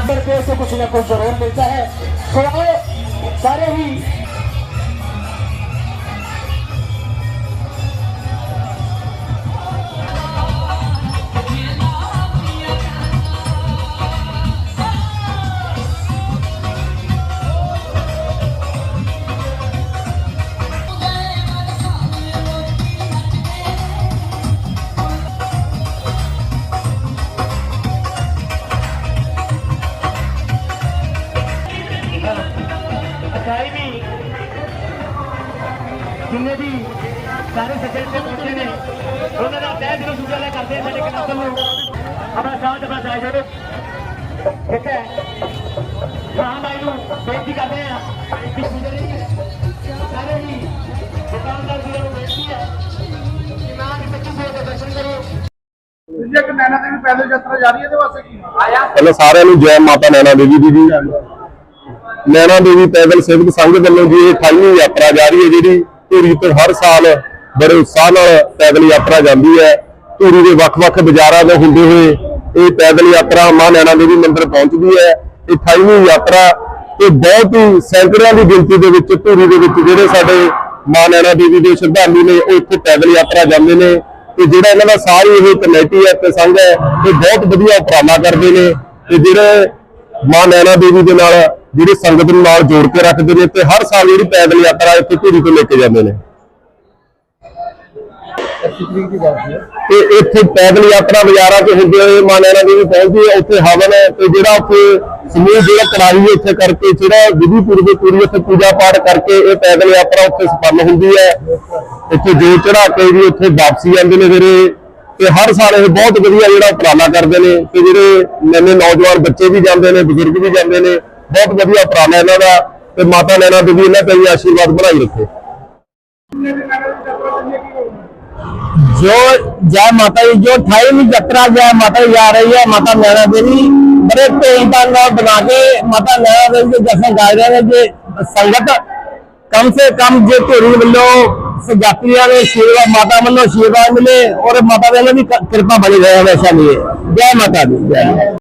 आंध्र प्रदेश से कुछ न कुछ जरूर मिलता है तो आओ सारे ही ਅਕਾਈ ਵੀ ਜਿੰਨੇ ਵੀ ਸਾਰੇ ਸੱਜਣ ਤੇ ਪਹੁੰਚੇ ਨੇ ਉਹਨਾਂ ਦਾ ਤਹਿ ਦਿਲੋਂ ਸ਼ੁਕਰੀਆ ਕਰਦੇ ਹਾਂ ਸਾਡੇ ਕਨਾਸਲ ਨੂੰ। ਆਪਣਾ ਸਾਥ ਆਪਣਾ ਸਾਥ ਜੋੜੋ ਠੀਕ ਹੈ। ਹਾਂ ਭਾਈ ਨੂੰ ਬੇਨਤੀ ਕਰਦੇ ਹਾਂ ਕਿ ਗੁਜ਼ਰੇ ਸਾਰੇ ਹੀ ਦੁਕਾਨਦਾਰ ਵੀਰਾਂ ਨੂੰ ਬੇਨਤੀ ਹੈ ਕਿ ਮਾਂ ਦੀ ਸੱਚੀ ਸੋਚ ਦੇ ਦਰਸ਼ਨ ਕਰੋ। ਜੇ ਕਿ ਨੈਣਾ ਦੇਵੀ ਪੈਦਲ ਯਾਤਰਾ ਜਾ ਰਹੀ ਹੈ ਇਹਦੇ ਵਾਸਤੇ ਕੀ? ਆਇਆ ਪਹਿਲਾਂ ਸਾਰਿਆਂ ਨੂੰ ਜੈ ਮਾਤਾ ਨੈਣਾ ਦੇਵੀ ਦੀ ਜੀ ਨੈਣਾ ਦੇਵੀ ਪੈਦਲ ਸੇਵਕ ਸੰਘ ਵੱਲੋਂ ਜੀ ਇਹ 28ਵੀਂ ਯਾਤਰਾ ਜਾ ਰਹੀ ਹੈ ਜਿਹੜੀ ਧੂਰੀ ਤੋਂ ਹਰ ਸਾਲ ਬੜੇ ਉਤਸ਼ਾਹ ਨਾਲ ਪੈਦਲ ਯਾਤਰਾ ਜਾਂਦੀ ਹੈ। ਧੂਰੀ ਦੇ ਵੱਖ-ਵੱਖ ਬਾਜ਼ਾਰਾਂ ਤੋਂ ਹੁੰਦੇ ਹੋਏ ਇਹ ਪੈਦਲ ਯਾਤਰਾ ਮਾਂ ਨੈਣਾ ਦੇਵੀ ਮੰਦਿਰ ਪਹੁੰਚਦੀ ਹੈ। ਇਹ 28ਵੀਂ ਯਾਤਰਾ ਇਹ ਬਹੁਤ ਹੀ ਸੈਂਕੜਿਆਂ ਦੀ ਗਿਣਤੀ ਦੇ ਵਿੱਚ ਧੂਰੀ ਦੇ ਵਿੱਚ ਜਿਹੜੇ ਸਾਡੇ ਮਾਂ ਨੈਣਾ ਦੇਵੀ ਦੇ ਸ਼ਰਧਾਲੂ ਨੇ, ਉਹ ਇੱਥੇ ਪੈਦਲ ਯਾਤਰਾ ਜਾਂਦੇ ਨੇ ਤੇ ਜਿਹੜਾ ਇਹਨਾਂ ਦਾ ਸਾਰੀ ਇਹ ਕਮੇਟੀ ਹੈ ਤੇ ਸੰਘ ਹੈ, ਇਹ ਬਹੁਤ ਵਧੀਆ ਉਪਰਾਲਾ ਕਰਦੇ ਨੇ ਤੇ ਜਿਹੜੇ ਮਾਂ ਨੈਣਾ ਦੇਵੀ ਦੇ ਨਾਲ ਜਿਹੜੀ ਸੰਗਤ ਨੂੰ ਨਾਲ ਜੋੜ ਕੇ ਰੱਖਦੇ ਨੇ ਤੇ ਹਰ ਸਾਲ ਜਿਹੜੀ ਪੈਦਲ ਯਾਤਰਾ ਇੱਥੇ ਧੂਰੀ ਤੋਂ ਲੈ ਕੇ ਜਾਂਦੇ ਨੇ। ਤੇ ਇੱਥੇ ਪੈਦਲ ਯਾਤਰਾ ਬਾਜ਼ਾਰਾਂ 'ਚ ਹੁੰਦੇ ਹੋਏ ਮਾਂ ਨੈਣਾ ਦੇਵੀ ਪਹੁੰਚਦੀ ਹੈ, ਉੱਥੇ ਹਵਨ ਹੈ ਤੇ ਜਿਹੜਾ ਉੱਥੇ ਸਮੂਹ ਜਿਹੜਾ ਕਰਾਈ ਇੱਥੇ ਕਰਕੇ ਜਿਹੜਾ ਵਿਧੀ ਪੂਰਵਕ ਪੂਰੀ ਉੱਥੇ ਪੂਜਾ ਪਾਠ ਕਰਕੇ ਇਹ ਪੈਦਲ ਯਾਤਰਾ ਉੱਥੇ ਸੰਪੰਨ ਹੁੰਦੀ ਹੈ। ਇੱਥੇ ਜੋ ਚੜਾ ਕੇ ਵੀ ਉੱਥੇ ਵਾਪਸੀ ਆਉਂਦੇ ਨੇ ਫਿਰ ਤੇ ਹਰ ਸਾਲ ਇਹ ਬਹੁਤ ਵਧੀਆ ਜਿਹੜਾ ਉਪਰਾਲਾ ਕਰਦੇ ਨੇ ਤੇ ਜਿਹੜੇ ਨਵੇਂ ਨੌਜਵਾਨ ਬੱਚੇ ਵੀ ਜਾਂਦੇ ਨੇ, ਬਜ਼ੁਰਗ ਵੀ ਜਾਂਦੇ ਨੇ ਬਹੁਤ ਵਧੀਆ ਉਪਰਾਲਾ ਇਹਨਾਂ ਦਾ ਤੇ ਮਾਤਾ ਨੈਣਾ ਦੇਵੀ ਇਹਨਾਂ ਤੇ ਵੀ ਆਸ਼ੀਰਵਾਦ ਬਣਾਈ ਰੱਖੇ ਜਿੰਨੇ ਵੀ ਨੈਣਾ ਦੇਵੀ ਯਾਤਰਾ ਚੱਲੀ ਹੈ ਕੀ ਹੋਊਗਾ जो जय माता दी जो अठाईवीं यात्रा जय माता दी जा रही है माता नैना देवी बड़े धूमधाम ਨਾਲ ਬਣਾ ਕੇ ਮਾਤਾ ਨੈਣਾ ਦੇਵੀ ਦੇ ਦਰਸ਼ਨ ਕਰ ਰਹੇ ਨੇ ਜੇ ਸੰਗਤ ਕਮ ਸੇ ਕਮ ਜੇ ਧੂਰੀ ਵੱਲੋਂ ਸਜਾਤੀਆਂ ਦੇ ਆਸ਼ੀਰਵਾਦ ਮਾਤਾ ਵੱਲੋਂ ਆਸ਼ੀਰਵਾਦ ਮਿਲੇ ਔਰ ਮਾਤਾ ਦੇ ਨਾਲ ਵੀ ਕ- ਕਿਰਪਾ ਬਣੀ ਰਹੇ ਹਮੇਸ਼ਾ ਲਈ ਜੈ ਮਾਤਾ ਦੀ ਜੈ